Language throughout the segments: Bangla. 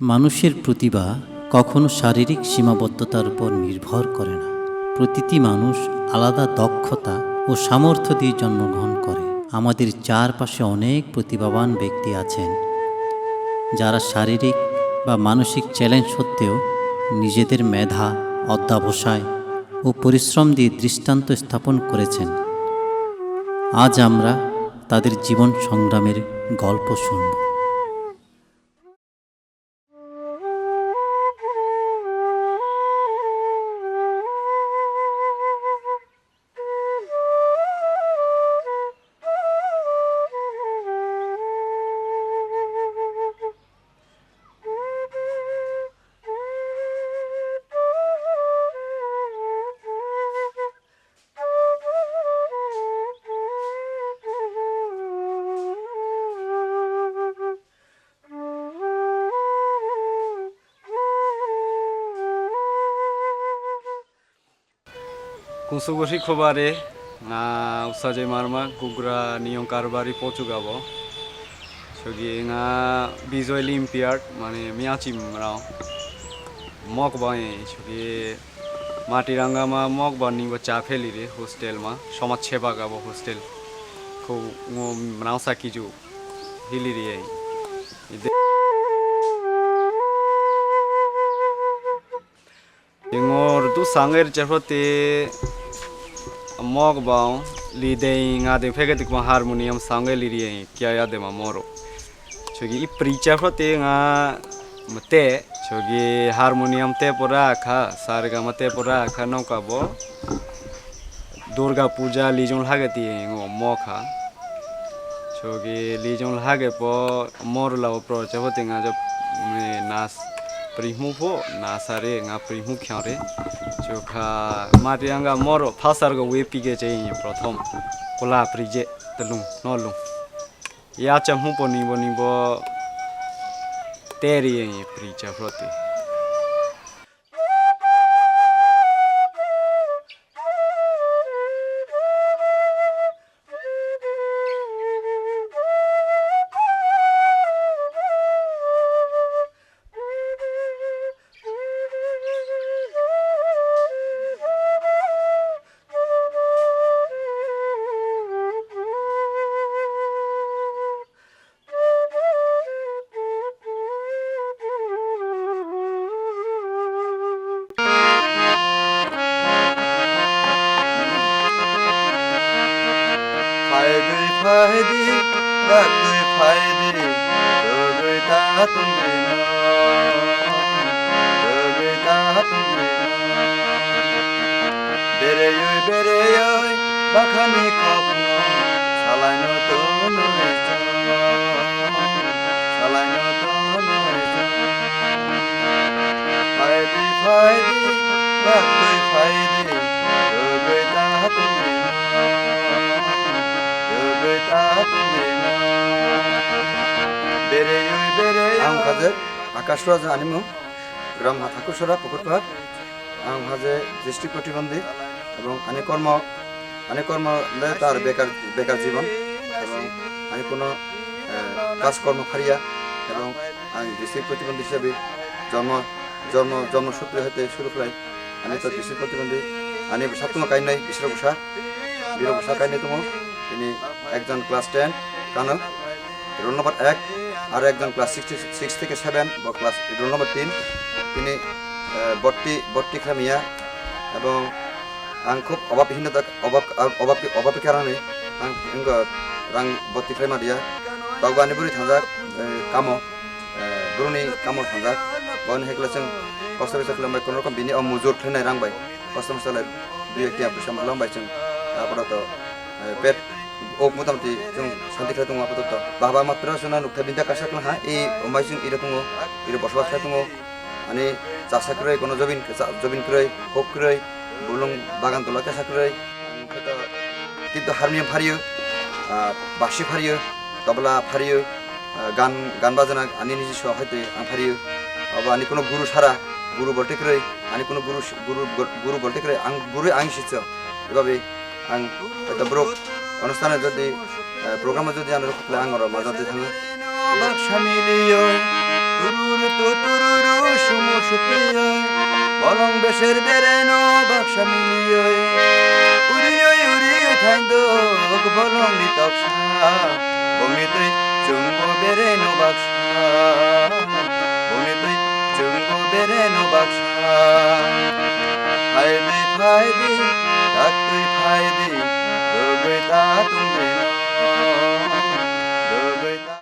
মানুষের প্রতিভা কখনো শারীরিক সীমাবদ্ধতার উপর নির্ভর করে না। প্রতিটি মানুষ আলাদা দক্ষতা ও সামর্থ্য দিয়ে জন্মগ্রহণ করে। আমাদের চারপাশে অনেক প্রতিভাবান ব্যক্তি আছেন, যারা শারীরিক বা মানসিক চ্যালেঞ্জ সত্ত্বেও নিজেদের মেধা, অধ্যাবসায় ও পরিশ্রম দিয়ে দৃষ্টান্ত স্থাপন করেছেন। আজ আমরা তাদের জীবন সংগ্রামের গল্প শুনব। কুসুগুসি খোবারে উৎসাহ মারমা গুগ্রা নিয়ম কারবারি পচু গাব সগি এঙা বিজয় লিম্পিয়ার্ড মানে মিয়াচিম রাও মক বাঁয়ে মাটিরাঙ্গা মা মক বানি বা চা ফেলি রে হোস্টেল মা সমাজ সেবা গাব হোস্টেল খুব রাও সাকিজু হিলি রে এর দু সাঙ্গের চেপতে मग बाँ दे फेगे को हारमोनियम सामगे लिरी क्या याद मा मोरो छोगी इप्रीचा फ्रोते मते छोगी हारमोनियम ते पोरा खा सारेगा मते पोरा खा नौका बो दुर्गा पूजा लीजों लागती है वो मोखा छोगी लीजों लागे पो मोर लाव प्रोचा होते जब मैं नास লাও প্র চাবতে nga জব নাচ প্রিহমু ফো নাসারে nga প্রিহমু খ্যারে চোখা মাটিয়াঙ্গা মর ফাসার গো ওয়ে পিগে চাই প্রথম কোলা প্রিজে তলুং নলুং ইয়া চামু পনি বনি ব তেরি প্রিচা 생각이 파이들이 너를 다 던지나 너를 다 던지나 베레요 베레요 마카미 커브 살아요 আং হাজে আকাশ রাজ আনিমু গ্রাম হাথাকুসরা পুকুরপাড় আং হাজে দৃষ্টি প্রতিবন্ধী এবং আমি কর্ম আমি কর্ম তার বেকার বেকার জীবন এবং আমি কোনো কাজকর্ম ফারিয়া এবং আমি দৃষ্টির প্রতিবন্ধী হিসেবে জন্ম জন্ম জন্মসূত্রে হইতে শুরু করে আমি তো দৃষ্টির প্রতিবন্ধী আমি সাপ্তম কাহিনী নাই বিশ্ব ঘোষা বীর ঘোষা কাহিনী তুমি তিনি একজন ক্লাস টেন কানক রোল নম্বর এক আর একজন ক্লাস সিক্সটি সিক্স থেকে সেভেন বা ক্লাস রোল নম্বর তিন। তিনি বট্টি বট্টিখা মিয়া এবং আং খুব অভাবহীনতা, অভাব অভাব অভাবের কারণে আং রাং বট্টিখা মারিয়া বাগবানিপুরি থাঙ্গাক কাম ব্রুনি কাম থাঙ্গাক বন হেকলা जों কষ্ট মিস্তা খালামবাই কোনো রকম বিনি মজুর খেলায় রাংবাই। কষ্ট মিস্তালায় দুই একটি আব্দুল সামালামবাই जों আপাতত পেট 옥 모담티 좀 산티카 동아 보다 바바 마트라스나 녹타빈다 카샤클 하 이, 오마이신 이러쿵 오 이래 বসবাস থাকুন মানে চাষা করে কোনো জমিন জমিন করে হোক করে বলুন বাগান তোলা চাষা করে কিন্তু হারমোনিয়াম ফারিও বাসি ফারিও তবলা ফারিও গান গান বাজনা আনি নিজস্ব হয়তো আমি ফারিও আবার আনি কোনো গুরু সারা গুরু বলতে করে আনি কোনো গুরু গুরু গুরু বলতে করে আং গুরু আং শিখছ এভাবে আং ব্রোক অনুষ্ঠানে যদি প্রোগ্রামে যদি আনো আঙর মাঝে থাঙো বাক্সা মিলিয়, তুরুর তু তুরুরু সুমু সুপ্রিয় বলং বেশের বেরেনো বাক্সা মিলিয়। উড়িয় দগৈ তা তুমি দগৈ তা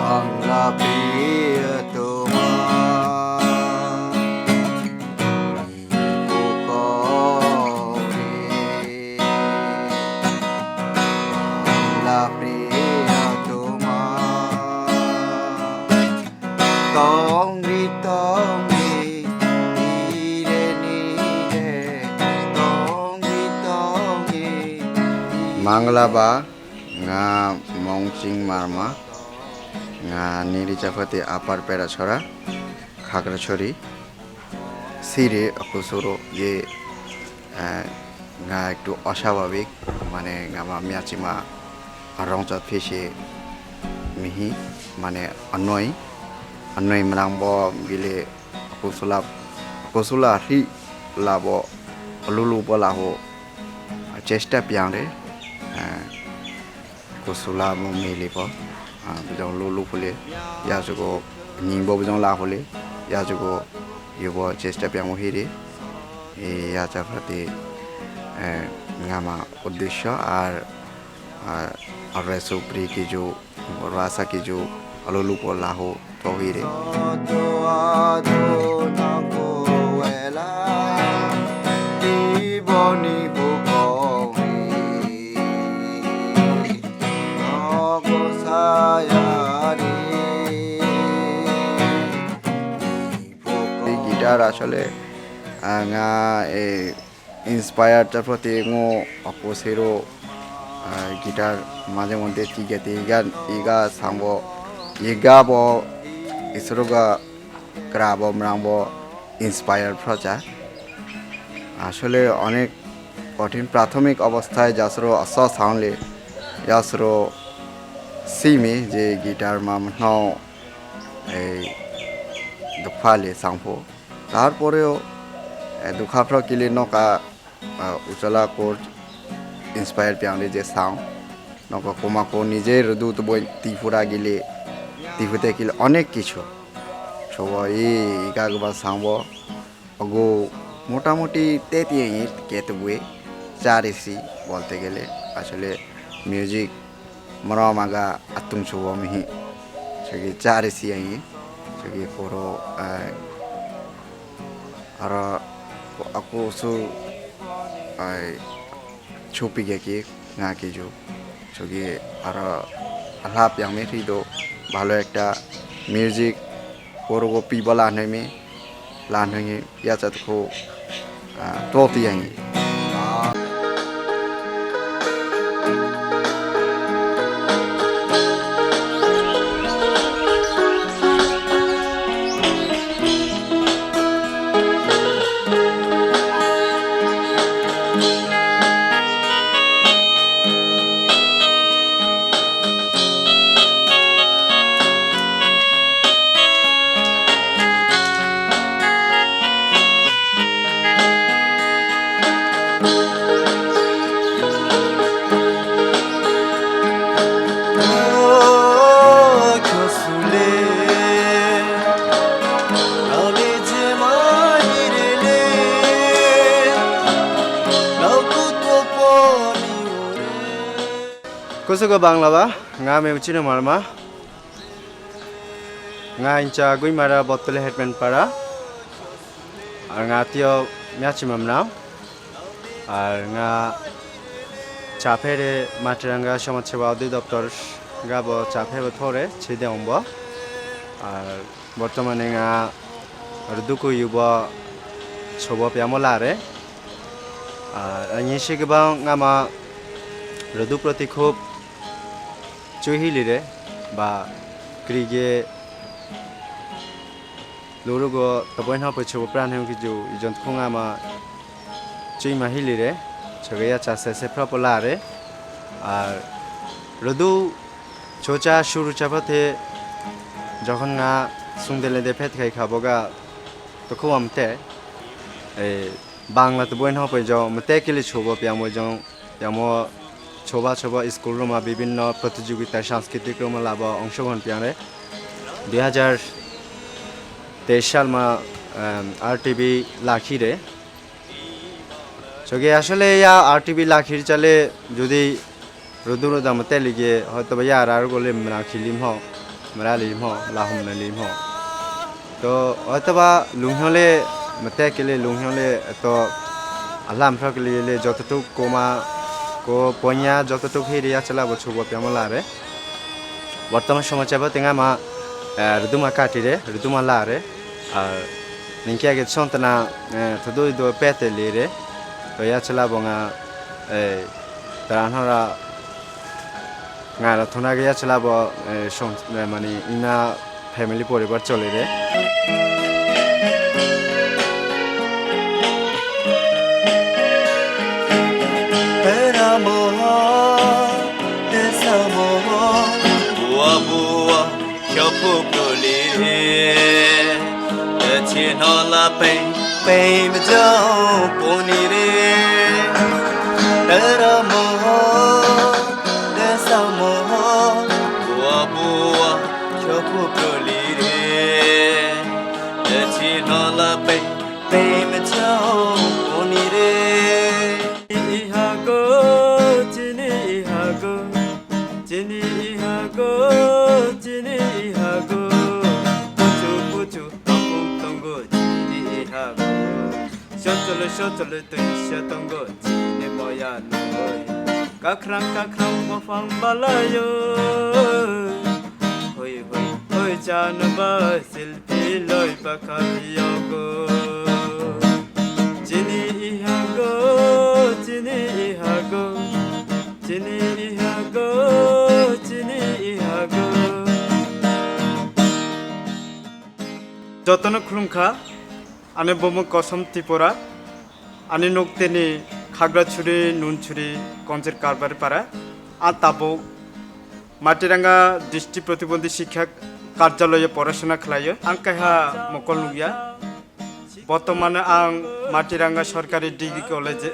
বাংলা প্রিয় তোমার Nga niri chapati apar pera chora khagra chori সিরে অকুসুরো যে একটু অস্বাভাবিক মানে গামা মিয়াচিমা রংচত ফেসে মিহি মানে অন্যই অন্যই মরাংব গিলে অকুসুলা অকুসুলা হি লাব লুলু বলাহো চেষ্টা পিয়ারে kusula mo mili po ah bijong lulu pule ya jugo nyingbo bijong la pule ya jugo yubo chesta pyang mo hiri e ya cha prati eh ngama উদ্দেশ্য আর আর রেসো কি जो রাসা কি जो অলুলু পো লাহো তো হিরে জীবনী এই আসলে আহ, nga এই ইন্সপায়ার তারপর তেঙো অপোসেরো গিটার মাঝে মধ্যে টিগেতে ইগা ইগা সাংব ইগা ব ইসরোগা গ্রাব মরাংব ইন্সপায়ার প্রজা আসলে অনেক কঠিন প্রাথমিক অবস্থায় যাসরো অস সাউন্ডলে যাসরো সিমি যে গিটার মাম এই দুফালে সাংফো তারপরেও দুখাফ্র কিলে নকা উচলা কোর ইন্সপায়ার পিয়ালে যে সাউন্ড নকা কোমাকো নিজে রুদুত বই তিফুরা গিলে তিফুতে গিলে, অনেক কিছু। সবাই এই ইকাগবা সাংব অগো, মোটামুটি তেতিয়ে ইট কেতে বই চার এসি বলতে গেলে, আসলে মিউজিক মরমাগা আতুং শুভ মিহি। সেগি চার এসি আই সেগি পুরো আর aku su ai chupi ge ki nga ki ju সঙ্গে আর আলাপ yang me rido ভালো একটা মিউজিক করবো পিবল লানহমে লানহঙে ইয়া চাতখো তোতি আঙি Kusuko bangla ba nga me uchine marma nga incha gui mara bottle headman para আর nga tio myachi mamna আর nga চাপেরে মাটিরাঙ্গা সমাজসেবা অধিদপ্তর গাব চাপের থরে ছিদে অম্ব আর বর্তমানে nga রুদুকু ইউব সব পিয়ামলারে আর আনি সিগবাং ngama রুদু প্রতি খুব চুহিলিরে বা ক্রিগে লুরুগো তবই না পছব প্রাণ হেউ কিছু ইজন খুঙা মা চুই মাহিলিরে ছগেয়া চাষে সে প্রপলারে আর রদু ছোচা শুরু চাপাতে যখন না সুন্দলে দে ফেত খাই খাব গা তো খুব আমতে এই বাংলাতে বই না যাও মতে কেলে ছোব পিয়ামো যাও পিয়ামো ছোবা ছোবা স্কুল রুমা বিভিন্ন প্রতিযোগিতায় সাংস্কৃতিক রুমা লাভ অংশগ্রহণ পিয়ারে। দুই হাজার তেইশ সালমা আর টিভি লাখিরে। 저게 আসলে ইয়া আর টিভি লাখির চালে যদি রুদুর দামতে লিগে, হয়তো বা ইয়ার আর গলে মরা খিলিম হ, মরা লিম হ লাহম লিম হ। তো হয়তো বা লুংহলে মতে কেলে লুংহলে তো আল্লাহ আমরা কেলে যতটুক কোমা কো পইয়া যতটুক হিরিয়া চালাবো ছুব পেমলারে বর্তমান সময় চাইব তেঙ্গা মা ঋতুমা কাটিরে ঋতুমা লারে। আর নিকে আগে সন্তানা থদুই দো পেতে লিরে। তো ইয়া চালাবো এই তারা nga থনা গিয়া চালাবো মানে ইনা ফ্যামিলি পরিবার চলে রে popoli the chin all up pain pain don't poni re da mo 하고 쇼철로 쇼철로 뜨셨던 거 지니 뭐야 너희 까크랑 까크랑 뭐팡 발라요 호이 호이 호이 자는 바 실피 로이 바카리오고 지니하고 지니하고 지니하고 지니하고 যতন খুলুমখা আনে বমু কসম ত্রিপুরা, আনে নকতেনি খাগড়াছড়ি নুনছড়ি কঞ্চের কারবার পাড়া। আর তাবো, মাটিরাঙ্গা দৃষ্টি প্রতিবন্ধী শিক্ষা কার্যালয়ে পড়াশোনা খেলায় আং কাহা মকল নুগিয়া। বর্তমানে আং মাটিরাঙ্গা সরকারি ডিগ্রি কলেজে,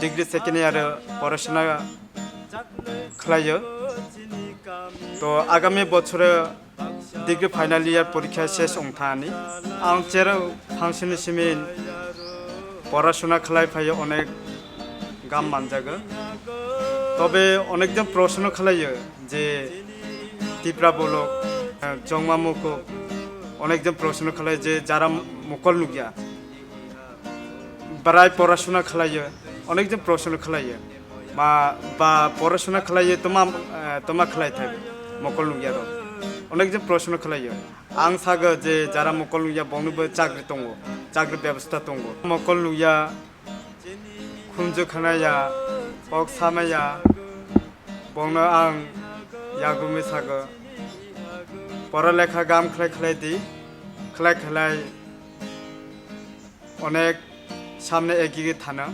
ডিগ্রি সেকেন্ড ইয়ারে পড়াশোনা খেলায় তো আগামী বছরে দিকে ফাইনাল ইয়ার পরীক্ষা শেষ অংথানি আং চের ফাংশন সিমিন পড়াশোনা খেলায় ফাই অনেক গাম মানজাগ তবে অনেকজন প্রশ্ন খেলাইও যে টিপরা বলক জংমা মুখ অনেকজন প্রশ্ন খেলায় যে যারা মুকল নুগিয়া বারাই পড়াশোনা খেলাইও অনেকজন প্রশ্ন খেলাইও বা বা পড়াশোনা খেলাইয়ে তোমা তোমা খেলাই থাকে মকল নুগিয়ারও অনেক যে প্রশ্ন খালাयो आं সাগ যে যারা মকল লুয়া বংনবো চাকরি তঙ্গ, চাকরি ব্যবস্থা তঙ্গ। মকল লুয়া খুঞ্জ খানায়া অক সামাইয়া, বংন আং ইয়াগুমি সাগো পড়ালেখা, গাম খেলাই খেলাই দি, খেলাই খেলাই অনেক সামনে এগিয়ে থানো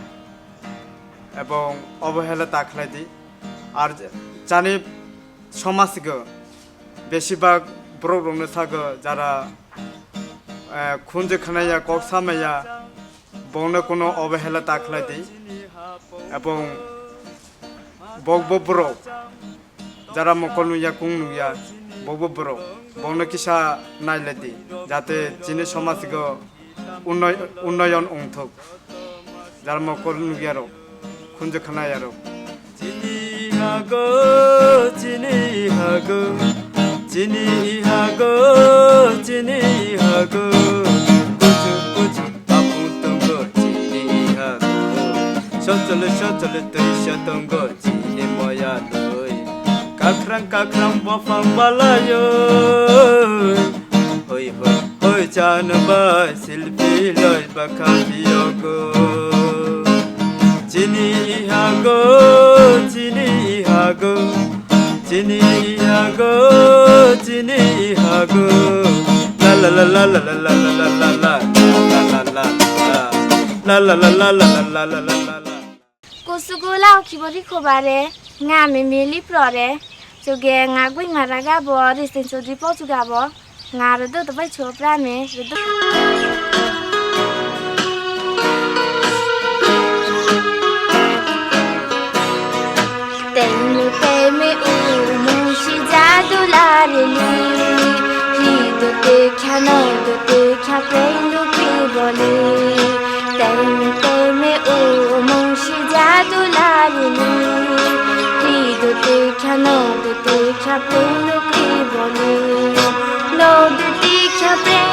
এবং অবহেলা তা খেলাই দি। আর জানি সমাজকে बेसिबाग प्रब्लेम थागो जारा खुंज खानाया कक सामाया বনে কোনো অবহেলা ताखला दी एवं बग ब्रो যারা মকল নুইয়া কুং নুইয়া বকবর বনে কিসা নাইলে দিই যাতে চীনে সমাজ উন্নয়ন অংথক। যারা মকল নুইয়ারো খুঞ্জ খানায়ারো চিনি হাগো চিনি হাগো। চিনি হাগো চিনি হাগো। কুচু কুচু বাপু তঙ্গ চিনি হাগো। সচল সচল তুই সতঙ্গ চিনি ময়া লই। কাকরাং কাকরাং, বফাং বালায়। হই হই হই জানবা শিল্পী লই বাখা বিয়োগো। চিনি হাগো চিনি হাগো। চিনি হাগো চিনি হাগো লা লা লা লা লা লা লা লা লা লা লা লা লা লা লা লা কসুগুলা উখিবরি খোবারে ngা মেমেলি প্ররে চুগে ngা গুই ngা রাগাবো রিসেন চুদি পচুগাবো ngা রদো তবাই ছোপ্রামে রদো ছাপে লোকে বলে নদীর ছাপে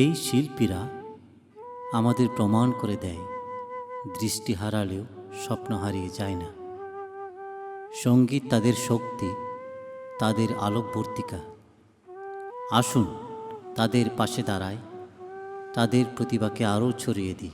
এই শিল্পীরা আমাদের প্রমাণ করে দেয়, দৃষ্টি হারালেও স্বপ্ন হারিয়ে যায় না। সংগীত তাদের শক্তি, তাদের আলোকবর্তিকা। আসুন তাদের পাশে দাঁড়ায় তাদের প্রতিভাকে আরও ছড়িয়ে দিই।